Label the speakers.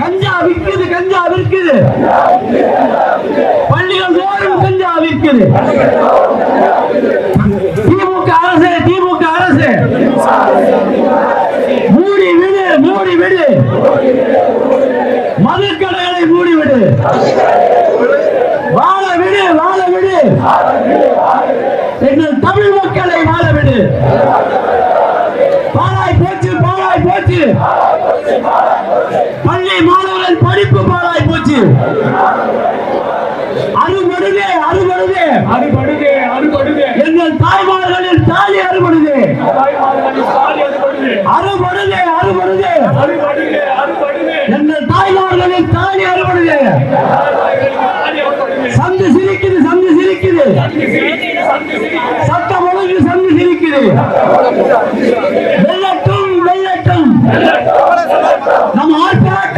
Speaker 1: கஞ்சா விற்குது கஞ்சா விற்குது. பள்ளிகள் தோறும் கஞ்சா விற்குது. திமுக அரசு திமுக அரசு. மூடி விடு மூடி விடு. மதுக்கடைகளை மூடி விடு. வாழ விடு வாழ விடு. எங்கள் தமிழ் மக்களை வாழ விடு. பாழாய் போச்சு பாழாய் போச்சு. பள்ளி மாணவர்கள் படிப்பு பாழாய் போச்சு. அறுபடுதே அறுபடுதே.
Speaker 2: அறுபடுதே அறுபடுதே.
Speaker 1: எங்கள் தாய்மார்களின் தாலி அறுபடுதே.
Speaker 2: அறுபடுதே.
Speaker 1: அறுபடுதே எங்கள் தாய்மார்களின் தாலி அறுபடுதே. சந்து சிரிக்குது சந்து சிரிக்குது. சட்டம் ஒழுங்கு சந்து சிரிக்குது. வெள்ளட்டும் நம்ம ஆர்ப்பாட்டம்